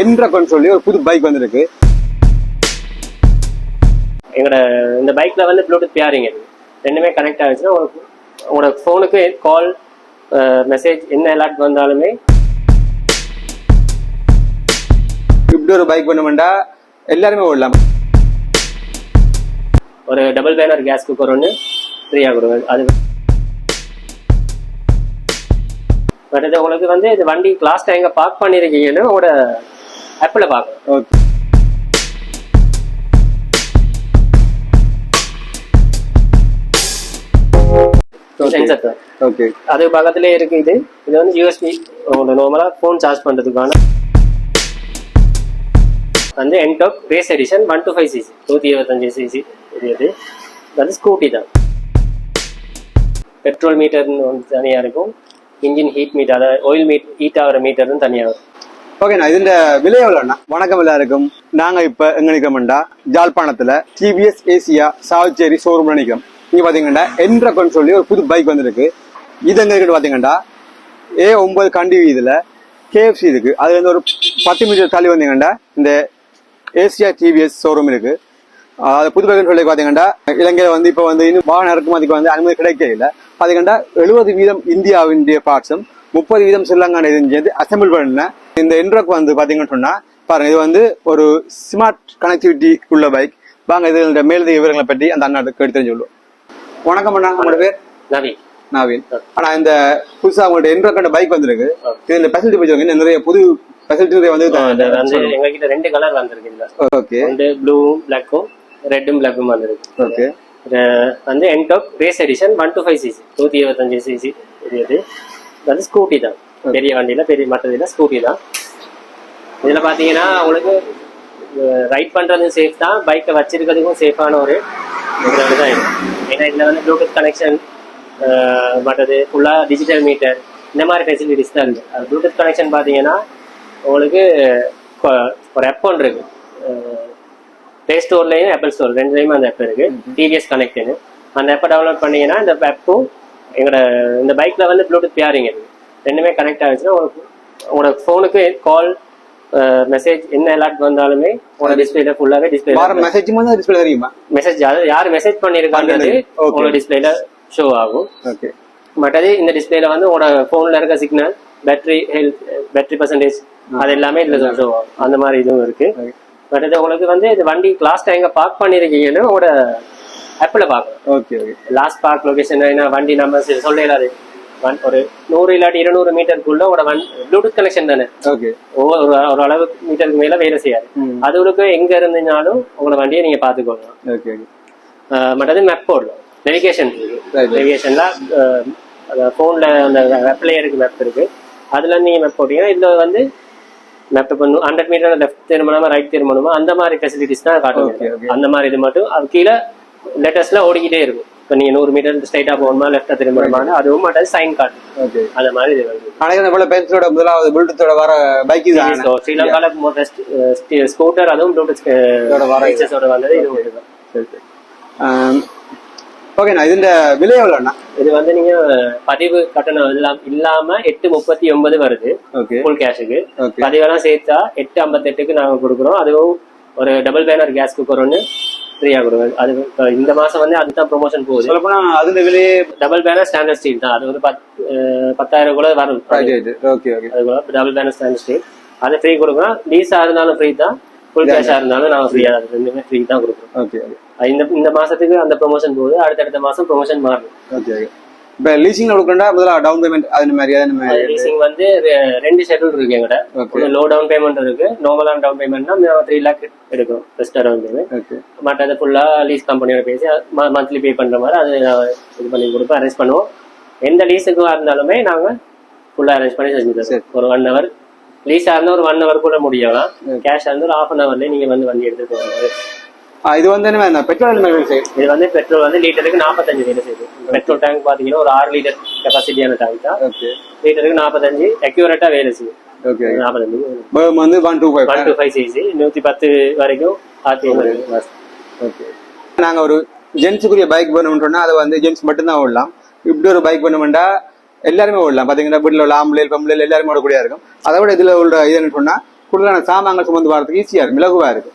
என்ட்ரக்கன் சொல்லி ஒரு புது பைக் வந்திருக்கு. எங்களோட இந்த பைக்ல வந்து ப்ளூடூத் பேரிங் இருக்கு. ரெண்டுமே கனெக்ட் ஆகிடுச்சுன்னா உங்களுக்கு உங்களோட ஃபோனுக்கு கால் மெசேஜ் என்ன அலர்ட் வந்தாலுமே இப்படி ஒரு பைக் வேணுமெண்டா எல்லாருமே ஓடலாம். ஒரு டபுள் பேனர் கேஸ் குக்கர் ஒன்று ஃப்ரீயாக கொடுங்க. அது இது உங்களுக்கு வந்து இது வண்டி லாஸ்ட் எங்கே பார்க் பண்ணியிருக்கீங்கன்னு உங்களோட ஆப்பில் பார்க்கலாம் ஓகே சென்சர் தான் ஓகே அது பக்கத்துலேயே இருக்கு இது. இது வந்து யூஎஸ்பி உங்களோட நார்மலாக ஃபோன் சார்ஜ் பண்ணுறதுக்கான வந்து Ntorq race edition one two five CC நூற்றி இருபத்தஞ்சு சிசி இது இது. அது ஸ்கூட்டி தான். பெட்ரோல் மீட்டர்னு வந்து தனியாக இருக்கும். இன்ஜின் ஹீட் மீட்டர் அதாவது ஆயில் மீட் ஹீட் ஆகிற மீட்டர்னு தனியாக வரும். ஓகேண்ணா இதுண்ட விலை எவ்வளோண்ணா வணக்கம் எல்லாருக்கும். நாங்கள் இப்போ எங்க நிக்கிறோம்டா ஜாழ்ப்பாணத்தில் டிவிஎஸ் ஏசியா சாவச்சேரி ஷோரூமில் நிற்கும் இங்கே பார்த்தீங்கன்னா என்ட்ரக்கன் சொல்லி ஒரு புது பைக் வந்திருக்கு. இது எங்க இருக்குன்னு பார்த்தீங்கன்னா ஏ ஒன்பது கண்டி இதில் கேஎஃப்சி இருக்கு. அதுல வந்து ஒரு பத்து மீட்டர் தள்ளி வந்தீங்கன்னா இந்த ஏசியா டிவிஎஸ் ஷோரூம் இருக்கு. அது புது பைக்னு சொல்லி பார்த்தீங்கன்னா இலங்கையில் வந்து இப்போ வந்து இன்னும் வாகன இறக்குமதிக்கு வந்து அனுமதி கிடைக்கவே இல்லை. பார்த்தீங்கன்னா எழுபது வீதம் இந்தியாவினுடைய பார்ட்ஸும் முப்பது வீதம் ஸ்ரீலங்கான இது அசம்பிள் பண்ண இந்த என்ட்ரக் வந்து பாத்தீங்கன்னு சொன்னா பாருங்க இது வந்து ஒரு ஸ்மார்ட் கனெக்டிவிட்டி உள்ள பைக் வாங்க இது மேலதிக விவரங்களை பற்றி அந்த அண்ணாட்டுக்கு எடுத்து தெரிஞ்சுள்ளோம் வணக்கம் அண்ணா உங்களோட பேர்? நவி நாவின். ஆனா இந்த புதுசா உங்கள்ட்ட என்ட்ரக் பைக் வந்திருக்கு. இது இந்த ஃபெசிலிட்டி பற்றி சொல்லுங்க. நிறைய புது ஃபெசிலிட்டி அது வந்து வந்து எங்ககிட்ட ரெண்டு கலர் வந்திருக்கு இதுல ஓகே ரெண்டு ப்ளூவும் பிளாக்கும் ரெட்டும் பிளாக்கும் வந்திருக்கு. ஓகே வந்து Ntorq race edition one two five CC நூற்றி இருபத்தஞ்சு சிசி இது. அது ஸ்கூட்டி தான். பெரிய வண்டியில பெரிய மற்றதுல ஸ்கூட்டி தான். இதுல பாத்தீங்கன்னா உங்களுக்கு ரைட் பண்றதும் சேஃப் தான். பைக்கை வச்சிருக்கிறதுக்கும் சேஃபான ஒரு தான் இது. ஏன்னா இதுல வந்து ப்ளூடூத் கனெக்ஷன் மற்றது ஃபுல்லா டிஜிட்டல் மீட்டர் இந்த மாதிரி ஃபெசிலிட்டிஸ் தான் இருக்கு. அது ப்ளூடூத் கனெக்ஷன் பாத்தீங்கன்னா உங்களுக்கு ஒரு ஆப் ஒன்று இருக்கு. ப்ளே ஸ்டோர்லையும் ஆப்பிள் ஸ்டோர் ரெண்டுலையுமே அந்த ஆப் இருக்கு. டிவிஎஸ் கனெக்ட்னு அந்த ஆப்பை டவுன்லோட் பண்ணீங்கன்னா இந்த ஆப்பும் எங்களோட இந்த பைக்ல வந்து ப்ளூடூத் பேரிங் இருக்கு. ரெண்டுமே கனெக்ட் ஆகிடுச்சுன்னா உங்களோட ஃபோனுக்கு கால் மெசேஜ் என்ன அலர்ட் வந்தாலுமே உங்களோட டிஸ்பிளேல ஃபுல்லாவே டிஸ்பிளே மெசேஜ் டிஸ்பிளே தெரியுமா? மெசேஜ் யார் மெசேஜ் பண்ணியிருக்காங்கிறது Okay. உங்களோட டிஸ்பிளேல ஷோ ஆகும். ஓகே மற்றது இந்த டிஸ்பிளேல வந்து உங்களோட ஃபோன்ல இருக்க signal battery health battery percentage அது எல்லாமே இதுல ஷோ ஆகும். அந்த மாதிரி இதுவும் இருக்கு. மற்றது உங்களுக்கு வந்து இது வண்டி லாஸ்ட் எங்க பார்க் பண்ணிருக்கீங்கன்னு உங்களோட ஆப்பில் பார்க்கலாம். Okay okay last park location என்ன வண்டி நம்ம சொல்ல இல்லாது வன்- ஒரு நூறு இல்லாட்டி இருநூறு மீட்டருக்குள்ள உங்களோட வண்டி ப்ளூடூத் கனெக்ஷன் தானே? ஓகே ஒவ்வொரு ஒரு ஒரு அளவு மீட்டருக்கு மேல வேலை செய்யாது. அதுகளுக்கு எங்க இருந்தீங்கனாலும் உங்களோட வண்டியை நீங்க பாத்துக்கோங்க ஓகே மற்றது மேப் போடலாம் நெவிகேஷன். நெவிகேஷன்ல ஃபோன்ல அந்த ஆப்லயே இருக்கு மேப் இருக்கு. அதுல நீங்க மேப் போட்டீங்கன்னா இதுல வந்து மேப் இப்போ ஹண்ட்ரட் மீட்டர் லெஃப்ட் திரும்பணுமா ரைட் திரும்பணுமா அந்த மாதிரி ஃபெசிலிட்டிஸ் தான் okay. அந்த மாதிரி இது மட்டும் அது கீழே லேட்டஸ்ட்ல ஓடிக்கிட்டே இருக்கும். இப்போ நீங்க நூறு மீட்டர் ஸ்ட்ரைட்டா போகணுமா லெஃப்டா திரும்பணுமான்னு அதுவும் மட்டும் சைன் காட்டும் ஓகே அந்த மாதிரி இது வருது அனைத்து போல பென்சிலோட முதலாவது ப்ளூடூத்தோட வர பைக் இது So, ஸ்ரீலங்கால ஸ்கூட்டர் அதுவும் ப்ளூடூத் வர. ஃபீச்சர்ஸோட வந்தது இது மட்டும் தான். சரி ஓகேண்ணா இதுல விலை எவ்வளோண்ணா இது வந்து நீங்க பதிவு கட்டணம் இல்லாம இல்லாம எட்டு முப்பத்தி ஒன்பது வருது. ஓகே ஃபுல் கேஷுக்கு பதிவெல்லாம் சேர்த்தா எட்டு ஐம்பத்தெட்டுக்கு நாங்க கொடுக்குறோம். அதுவும் ஒரு டபுள் பேனர் கேஸ் குக்கர் ஒன்று ஃப்ரீயா கொடுங்க. அது இந்த மாசம் வந்து அதுதான் ப்ரொமோஷன் போகுது. சொல்லப்போனா அதுல விலையே டபுள் பேனர் ஸ்டாண்டர்ட் ஸ்டீல் தான். அது ஒரு பத் பத்தாயிரம் கூட வரும். ஓகே ஓகே அது கூட டபுள் பேனர் ஸ்டாண்டர்ட் ஸ்டீல் அது ஃப்ரீ கொடுக்குறோம் லீஸா இருந்தாலும் ஃப்ரீ தான். ஃபுல் கேஷா இருந்தாலும் நாங்க ஃப்ரீயா அது ரெண்டுமே ஃப்ரீ தான் கொடுக்குறோம். ஓகே இந்த இந்த மாசத்துக்கு அந்த ப்ரொமோஷன் போகுது. அடுத்தடுத்த மாசம் ப்ரொமோஷன் மாறும். ஓகே ஓகே இப்போ லீசிங்ல கொடுக்கண்டா முதல்ல டவுன் பேமெண்ட் அது மாதிரி அது மாதிரி லீசிங் வந்து ரெண்டு ஷெட்யூல் இருக்கு ஓகே லோ டவுன் பேமெண்ட் இருக்கு. நார்மலான டவுன் பேமெண்ட்னா த்ரீ லேக் எடுக்கும் பெஸ்ட் டவுன் பேமெண்ட் ஓகே மற்றது ஃபுல்லா லீஸ் கம்பெனியோட பேசி மந்த்லி பே பண்ற மாதிரி அது இது பண்ணி கொடுப்போம் அரேஞ்ச் பண்ணுவோம். எந்த லீஸுக்கு இருந்தாலுமே நாங்க ஃபுல்லா அரேஞ்ச் பண்ணி செஞ்சு. தருவோம். ஒரு ஒன் ஹவர் லீஸா இருந்தா ஒரு ஒன் ஹவர் கூட முடியலாம். கேஷ் வந்து ஒரு ஹாஃப் அன் ஹவர்லயே நீங்க வந்து வண்டி எடுத்துட்டு போகலாம் இது வந்து என்ன பெட்ரோல் செய்யும்? இது வந்து பெட்ரோல் வந்து லிட்டருக்கு நாற்பத்தஞ்சு வேலை செய்யுது. பெட்ரோல் டேங்க் பாத்தீங்கன்னா ஒரு ஆறு லிட்டர் கெப்பாசிட்டியான டேங்க் தான். ஓகே. லிட்டருக்கு நாற்பத்தஞ்சு அக்யூரேட்டா வேலை செய்யும். ஓகே. நாற்பத்தஞ்சு வந்து one two five one two five CC நூத்தி பத்து வரைக்கும். ஆர்பிஎம் ஓகே நாங்க ஒரு ஜென்ஸுக்குரிய பைக் வேணும்னு சொன்னா அதை வந்து ஜென்ஸ் மட்டும்தான் ஓடலாம். இப்படி ஒரு பைக் வேணுமெண்டா எல்லாருமே ஓடலாம். பாத்தீங்கன்னா வீட்டில் உள்ள ஆம்பளை பொம்பளை எல்லாருமே ஓடக்கூடியா இருக்கும். அதை விட இதுல உள்ள இதுன்னு சொன்னா கூடுதலான சாமான்கள் சுமந்து வரதுக்கு ஈஸியா இருக்கு இலகுவா இருக்கு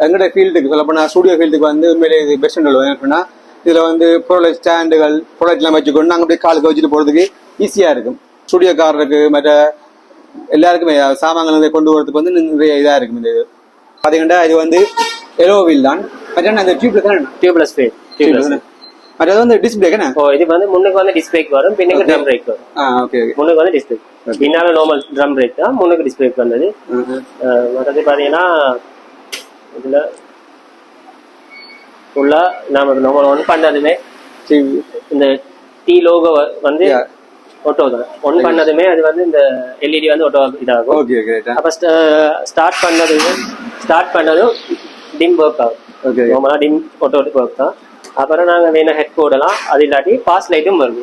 எங்கட ஃபீல்டுக்கு சொல்ல போனா ஸ்டூடியோ ஃபீல்டுக்கு வந்து உண்மையிலே இது பெஸ்ட் என்னன்னா இதுல வந்து பொருள் ஸ்டாண்டுகள் ப்ராடக்ட்லாம் வச்சுக்கொண்டு நாங்க அப்படியே காலுக்கு வச்சுட்டு போறதுக்கு ஈஸியா இருக்கும். ஸ்டூடியோக்காரருக்கு மற்ற எல்லாருக்குமே சாமான்கள் கொண்டு வரதுக்கு வந்து நிறைய இதா இருக்கும் இந்த இது. பாத்தீங்கன்னா இது வந்து எலோ வீல் தான். மற்ற அந்த டியூப்ல தானே? டியூப்லெஸ் பிரேக் டியூப்லெஸ் மற்றது வந்து டிஸ்பிளே என்ன ஓ இது வந்து முன்னுக்கு வந்து டிஸ்பிளேக்கு வரும் பின்னுக்கு ட்ரம் பிரேக் வரும். ஆ ஓகே ஓகே முன்னுக்கு வந்து டிஸ்பிளே பின்னால நார்மல் ட்ரம் பிரேக் தான் முன்னுக்கு டிஸ்பிளே வந்தது. மற்றது பாத்தீங்கன்னா இதுல ஃபுல்லா நாம நம்ம ஒன் பண்ணதுமே இந்த டி லோகோ வந்து. ஒட்டோ தான் ஒன் பண்ணதுமே அது வந்து இந்த எல்இடி வந்து ஒட்டோ இதாகும். அப்ப ஸ்டார்ட் பண்ணதுமே ஸ்டார்ட் பண்ணதும் டிம் ஒர்க் ஆகும். ஓகே நார்மலா டிம் ஒட்டோ ஒர்க் தான். அப்புறம் நாங்க வேணா ஹெட் போடலாம் அது இல்லாட்டி பாஸ் லைட்டும் வருது.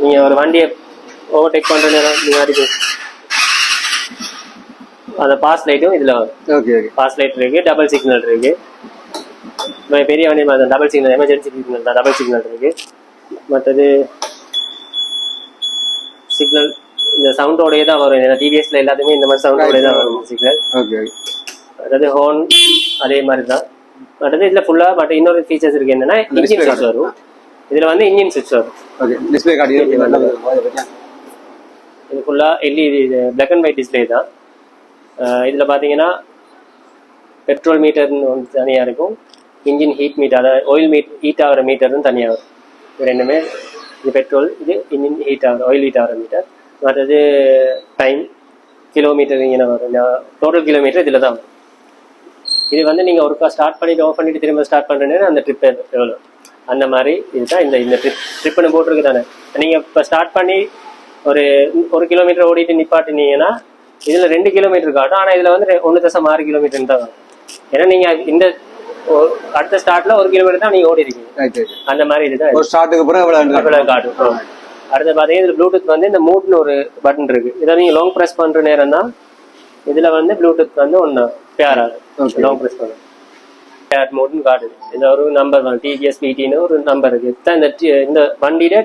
நீங்க ஒரு வண்டியை ஓவர்டேக் பண்ற நேரம் நீங்க அடிக்கு அந்த பாஸ் லைட்டும் இதுல ஓகே ஓகே பாஸ் லைட் இருக்கு டபுள் சிக்னல் இருக்கு. பெரிய வண்டி டபுள் சிக்னல் எமர்ஜென்சி சிக்னல் தான் டபுள் சிக்னல் இருக்கு. மற்றது சிக்னல் இந்த சவுண்டோடயே தான் வரும். ஏன்னா டிவிஎஸ்ல எல்லாத்துமே இந்த மாதிரி சவுண்டோடயே தான் வரும் சிக்னல் ஓகே அதாவது ஹோன் அதே மாதிரி தான். மற்றது இதுல ஃபுல்லா பட் இன்னொரு ஃபீச்சர்ஸ் இருக்கு என்னன்னா இன்ஜின் சுவிட்ச் வரும். இதுல வந்து இன்ஜின் சுவிட்ச் வரும். ஓகே டிஸ்பிளே கார்டு இது ஃபுல்லா LED black and white display தான். இதில் பார்த்தீங்கன்னா பெட்ரோல் மீட்டர்னு ஒன்று தனியாக இருக்கும். இன்ஜின் ஹீட் மீட்டர் அதாவது ஆயில் மீட் ஹீட் ஆகிற மீட்டர்னு தனியாக வரும். இது ரெண்டுமே இது பெட்ரோல் இது இன்ஜின் ஹீட் ஆகிற ஆயில் ஹீட் ஆகிற மீட்டர் மற்றது டைம் கிலோமீட்டர் இங்கே வரும்? டோட்டல் கிலோமீட்டர் இதில் தான் வரும். இது வந்து நீங்கள் ஒருக்கா ஸ்டார்ட் பண்ணிட்டு ஆஃப் பண்ணிட்டு திரும்ப ஸ்டார்ட் பண்றேன்னு அந்த ட்ரிப் எவ்வளோ அந்த மாதிரி இதுதான் இந்த இந்த ட்ரிப் ட்ரிப்புன்னு போட்டிருக்கு தானே நீங்கள் இப்போ ஸ்டார்ட் பண்ணி ஒரு ஒரு கிலோமீட்டர் ஓடிட்டு நிப்பாட்டினீங்கன்னா இதுல ரெண்டு கிலோமீட்டர் காட்டும். ஆனா இதுல வந்து ஒண்ணு தசம் ஆறு கிலோமீட்டர் தான் ஏன்னா நீங்க இந்த அடுத்த ஸ்டார்ட்ல ஒரு கிலோமீட்டர் தான் நீங்க ஓடி இருக்கீங்க அந்த மாதிரி இதுதான் ஒரு ஸ்டார்ட்டுக்கு அப்புறம் எவ்வளவு காட்டும். அடுத்து பாத்தீங்கன்னா இதுல ப்ளூடூத் வந்து இந்த மூட்னு ஒரு பட்டன் இருக்கு. இதை நீங்க லாங் பிரஸ் பண்ற நேரம் தான் இதுல வந்து ப்ளூடூத் வந்து ஒண்ணு பேர் ஆகும். லாங் பிரஸ் பண்ண. பேர் மோட்னு காட்டுது. இந்த ஒரு நம்பர் தான். டிஜிஎஸ் பிடின்னு ஒரு நம்பர் இருக்கு. இந்த இந்த வண்டியில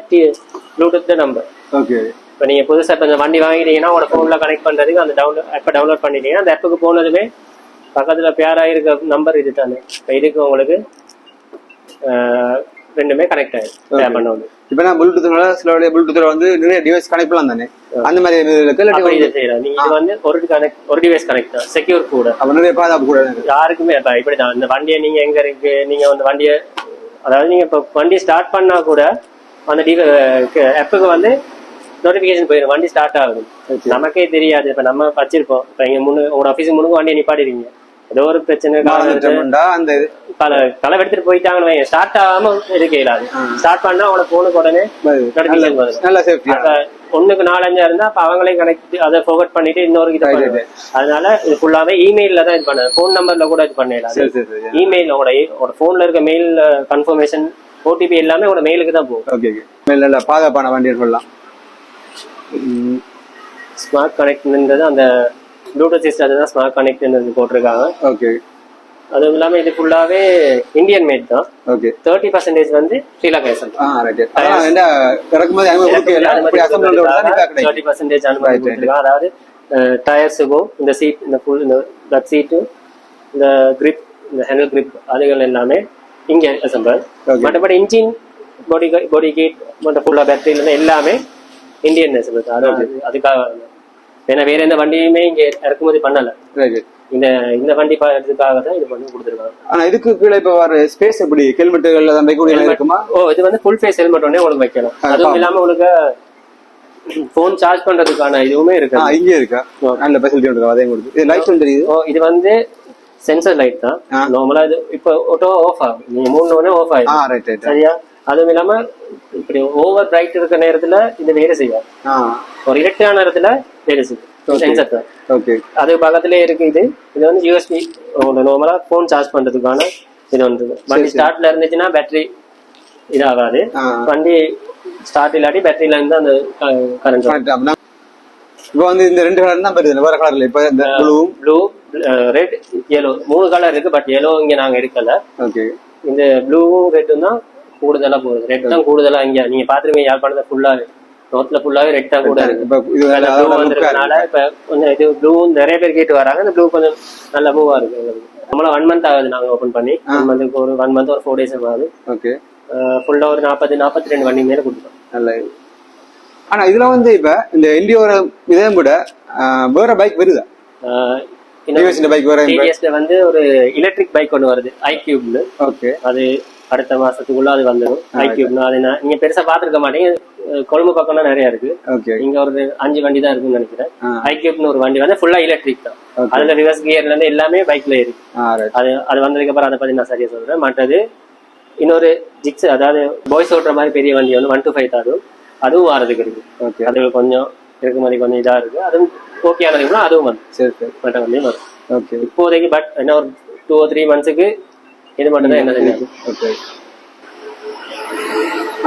ப்ளூடூத் நம்பர் ஓகே இப்போ நீங்க புதுசா இப்போ இந்த வண்டி வாங்கிட்டீங்கன்னா உங்களோட ஃபோன்ல கனெக்ட் பண்றதுக்கு அந்த டவுன்லோட் ஆப்பை டவுன்லோட் பண்ணிட்டீங்கன்னா அந்த ஆப்புக்கு போனதுமே பக்கத்துல பேரா இருக்க நம்பர் இது தானே இப்போ இதுக்கு உங்களுக்கு ரெண்டுமே கனெக்ட் ஆயிடும் பண்ண இப்போ நான் ப்ளூடூத்னால சில ப்ளூடூத்ல வந்து நிறைய டிவைஸ் கனெக்ட் பண்ணலாம் தானே? அந்த மாதிரி இருக்கு? இதை செய்யலாம். நீங்க இது வந்து ஒரு கனெக்ட் ஒரு டிவைஸ் கனெக்ட் தான். செக்யூர் கூட. அப்ப நிறைய பாதுகாப்பு கூட யாருக்குமே இப்ப இப்படிதான். இந்த வண்டியை நீங்க எங்க இருக்கு? நீங்க அந்த வண்டியை அதாவது நீங்க இப்ப வண்டி ஸ்டார்ட் பண்ணா கூட அந்த டிவ ஆப்புக்கு வந்து நோட்டிபிகேஷன் போயிடும் வண்டி ஸ்டார்ட் ஆகுது. நமக்கே தெரியாது. இப்ப நம்ம வச்சிருப்போம் இப்ப இங்க முன்னு உங்க ஆபீஸ் முன்னுக்கு வண்டியை நிப்பாட்டிருக்கீங்க ஏதோ ஒரு பிரச்சனை அந்த களை களை எடுத்துட்டு போயிட்டாங்கன்னு ஸ்டார்ட் ஆகாம இருக்க இயலாது ஸ்டார்ட் பண்ணா அவங்கள போனுக்கு உடனே ஒண்ணுக்கு நாலஞ்சா இருந்தா அப்ப அவங்களே கனெக்ட் அதை forward பண்ணிட்டு இன்னொரு இதை பண்ணுவாங்க அதனால இது ஃபுல்லாவே இமெயில்ல தான் இது பண்ண. ஃபோன் நம்பர்ல கூட இது சரி இமெயில் உங்களோட உங்களோட போன்ல இருக்க மெயில் கன்ஃபர்மேஷன் ஓடிபி எல்லாமே உங்களோட மெயிலுக்கு தான் போகும். பாதுகாப்பான வண்டின்னு சொல்லலாம். ஸ்மார்ட் கனெக்ட்ன்றது அந்த ப்ளூடூத் சிஸ்டம் தான் ஸ்மார்ட் கனெக்ட்ன்றது போட்டிருக்காங்க. ஓகே அதுவும் இல்லாம இது ஃபுல்லாவே இந்தியன் மேட் தான். ஓகே தேர்ட்டி பர்சன்டேஜ் வந்து ஸ்ரீலங்கா தேர்ட்டி பர்சன்டேஜ் அனுமதி அதாவது டயர்ஸுக்கும் இந்த சீட் இந்த ஃபுல் இந்த பட் சீட்டு இந்த கிரிப் இந்த ஹேண்டில் கிரிப் அதுகள் எல்லாமே இங்க அசம்பிள். மற்றபடி இன்ஜின் பாடி பாடி கிட் மற்ற ஃபுல்லா பேட்டரியில எல்லாமே இந்தியன் அசம்பிள் அதாவது அதுக்காக ஏன்னா வேற எந்த வண்டியுமே இங்க இறக்குமதி பண்ணல. இந்த இந்த வண்டி இதுக்காக தான் இது பண்ணி கொடுத்துருக்காங்க. ஆனா இதுக்கு கீழே இப்ப வர ஸ்பேஸ் எப்படி? ஹெல்மெட்டுகள் தான் வைக்கக்கூடிய இருக்குமா? ஓ இது வந்து ஃபுல் ஃபேஸ் ஹெல்மெட் ஒன்னே உங்களுக்கு வைக்கலாம். ஆ, அதுவும். இல்லாம உங்களுக்கு ஃபோன் சார்ஜ் பண்றதுக்கான இதுவுமே இருக்கு. இங்கே இருக்கா? நல்ல ஃபெசிலிட்டி இருக்கு? அதே கொடுத்து. இது லைட் தெரியுது. ஓ இது வந்து சென்சர் லைட் தான். நார்மலா இது இப்போ ஆட்டோ ஆஃப் ஆகும் நீங்க மூணு உடனே ஆஃப் ஆயிடும். சரியா? அதுவும் இல்லாம இப்படி ஓவர் பிரைட் இருக்க நேரத்துல இது வேலை செய்யாது. ஆ. ஒரு இருட்டான நேரத்துல வேலை செய்யும். சென்சர் ஓகே அது பக்கத்துல இருக்கு இது. இது வந்து யூஎஸ்பி உங்களோட நார்மலா ஃபோன் சார்ஜ் பண்றதுக்கான இது வந்து. வண்டி ஸ்டார்ட்ல இருந்துச்சுன்னா பேட்டரி இதாகாது. வண்டி ஸ்டார்ட் இல்லாட்டி பேட்டரியில இருந்து அந்த கரண்ட் இப்போ வந்து இந்த ரெண்டு கலர் தான் வருது வேற கலர்ல இப்ப இந்த ப்ளூவும் ப்ளூ ரெட் yellow. மூணு கலர் இருக்கு பட் yellow இங்க நாங்க எடுக்கல. ஓகே இந்த ப்ளூவும் ரெட்டும் தான் கூடுதலா போகுது. ரெட் தான் கூடுதலா இங்க நீங்க பாத்துருக்கீங்க யாழ்ப்பாணத்தை ஃபுல்லா நோட்ல ஃபுல்லாவே ரெட் தான் கூட இருக்கு இருக்கு. இப்ப கொஞ்சம் இது ப்ளூ நிறைய பேர் கேட்டு வராங்க. இந்த ப்ளூ கொஞ்சம் நல்ல மூவா இருக்கு. நம்மள ஒன் மந்த் ஆகுது நாங்க ஓபன் பண்ணி. ஒன் மந்த்துக்கு ஒரு ஒன் மந்த் ஒரு ஃபோர் டேஸ் ஆகுது ஓகே ஃபுல்லா ஒரு நாற்பது நாற்பத்தி ரெண்டு வண்டி மேல கொடுத்தோம் நல்ல ஆனா இதுல வந்து இப்ப இந்த என்டிஓர இதையும் ஆஹ், வேற பைக் வருதா? பைக் வந்து ஒரு எலக்ட்ரிக் பைக் ஒன்று வருது ஐ கியூப்னு ஓகே அது அடுத்த மாசத்துக்குள்ள அது வந்துடும் ஐ கியூப்னு அது நான் நீங்க பெருசா பாத்துருக்க மாட்டீங்க. கொழும்பு பக்கம்னா நிறைய இருக்கு. இங்க ஒரு அஞ்சு வண்டி தான் இருக்குன்னு நினைக்கிறேன். ஆ. ஐ கியூப்னு ஒரு வண்டி வந்து ஃபுல்லா எலக்ட்ரிக் தான். அதுல ரிவர்ஸ் கியர்ல இருந்து எல்லாமே பைக்ல இருக்கு. அது அது வந்ததுக்கு அப்புறம் அதை பத்தி நான் சரியா சொல்றேன். மற்றது இன்னொரு ஜிக்ஸ் அதாவது பாய்ஸ் ஓட்டுற மாதிரி பெரிய வண்டி வந்து ஒன் டு ஃபைவ் தாரும் அதுவும். வாரதுக்கு இருக்கு. அது கொஞ்சம் இறக்குமதி கொஞ்சம் இதா இருக்கு. அதுவும் ஓகே ஆனதுக்கு அதுவும் வந்து சரி சரி. மற்ற வண்டியும் வரும். ஓகே இப்போதைக்கு பட் என்ன ஒரு டூ த்ரீ மந்த்ஸுக்கு இது மட்டும் தான் என்ன ஓகே.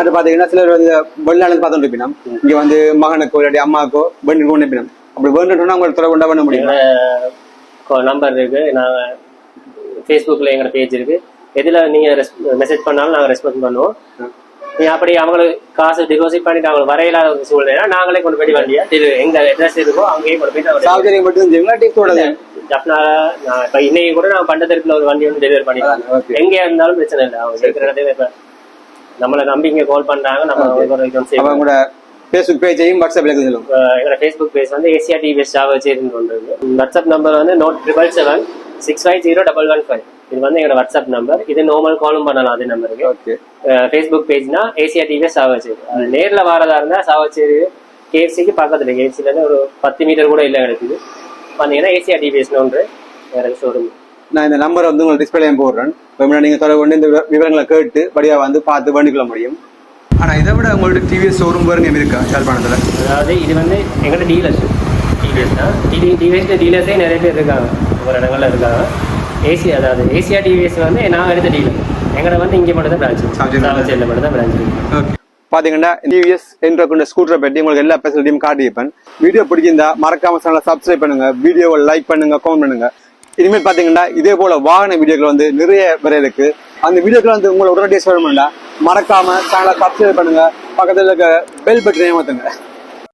அது பாத்தீங்கன்னா சிலர் வந்து வெளிநாடு பார்த்துட்டு இருப்பினம் இங்க வந்து மகனுக்கோ இல்லாட்டி அம்மாக்கோ பெண்ணுக்கு கொண்டு இருப்பினம் அப்படி வேணும்னா உங்களுக்கு தொடர்பு உண்டா பண்ண முடியும்? நம்பர் இருக்கு. நாங்க ஃபேஸ்புக்ல எங்க பேஜ் இருக்கு. எதுல நீங்க மெசேஜ் பண்ணாலும் நாங்க ரெஸ்பான்ஸ் பண்ணுவோம். அப்படி அவங்களுக்கு காசு டிபாசிட் பண்ணிட்டு அவங்க வரையிலாத சூழ்நிலை. நாங்களே கொண்டு போய் வண்டியா. இது எங்க அட்ரஸ் இருக்கோ அங்கேயே கொண்டு போயிட்டு சாவச்சேரி மட்டும் இப்ப இன்னைக்கு கூட நான் பண்டத்திற்குள்ள ஒரு வண்டி வந்து டெலிவரி ஓகே எங்க இருந்தாலும் பிரச்சனை இல்லை. அவங்க இருக்கிற இடத்துல இப்ப நம்மளை நம்பி இங்க கால் பண்றாங்க நம்ம அவங்களுக்கு கூட ஃபேஸ்புக் பேஜையும் வாட்ஸ்அப்ல சொல்லுங்க. எங்களோட ஃபேஸ்புக் பேஜ் வந்து ஏசியா டிவிஎஸ் ஜாவச்சேரின்னு ஒன்று இருக்கு வாட்ஸ்அப் நம்பர் வந்து note triple seven six five zero double one five இது வந்து எங்களோட வாட்ஸ்அப் நம்பர் இது நார்மல் காலும் பண்ணலாம் அதே நம்பருக்கு ஓகே ஃபேஸ்புக் பேஜ்னா ஏசியா டிவிஎஸ் சாவச்சேரி. அது நேர்ல வரதா இருந்தா சாவச்சேரி. கேஎஃப்சிக்கு பக்கத்துல கேஎஃப்சில இருந்து ஒரு பத்து மீட்டர் கூட இல்லை கிடைக்குது பார்த்தீங்கன்னா ஏசியா டிவிஎஸ் ஒன்று வேற ஷோரூம் நான் இந்த நம்பர் வந்து உங்களுக்கு டிஸ்பிளேயும் போடுறேன். இப்போ நீங்க தொடர்பு கொண்டு இந்த விவ- விவரங்களை கேட்டு படியா வந்து பார்த்து பண்ணிக்கொள்ள முடியும். ஆனா இதை விட உங்கள்ட்ட டிவிஎஸ் ஷோரூம் பாருங்க இருக்கா யாழ்ப்பாணத்துல? அதாவது இது வந்து எங்களோட டீலர்ஸ் டிவிஎஸ் தான். டிவி டிவிஎஸ் டீலர்ஸே நிறைய பேர் இருக்காங்க. ஒவ்வொரு இடங்கள்ல இருக்காங்க. ஏசி அதாவது ஏசியா டிவிஎஸ் வந்து நான் எடுத்த டீலர் எங்கட வந்து இங்கே மட்டும் தான் பிரான்ச் சாவச்சேரியில. சாவச்சேரியில் மட்டும் தான் பிரான்ச் இருக்கு. பாத்தீங்கன்னா டிவிஎஸ் என்ற கொண்ட ஸ்கூட்டரை பற்றி உங்களுக்கு எல்லா ஃபெசிலிட்டியும் காட்டியிருப்பேன். வீடியோ பிடிச்சிருந்தா மறக்காம சேனலை சப்ஸ்கிரைப் பண்ணுங்க. வீடியோவை லைக் பண்ணுங்க கமெண்ட் பண்ணுங்க. இனிமேல் பாத்தீங்கன்னா இதே போல வாகன வீடியோக்கள் வந்து நிறைய வர இருக்கு. அந்த வீடியோக்கள் வந்து உங்களை உடனடியாக சொல்லணும்னா மறக்காம சேனலை சப்ஸ்கிரைப் பண்ணுங்க. பக்கத்துல இருக்க பெல் பட்டனை ஏமாத்துங்க.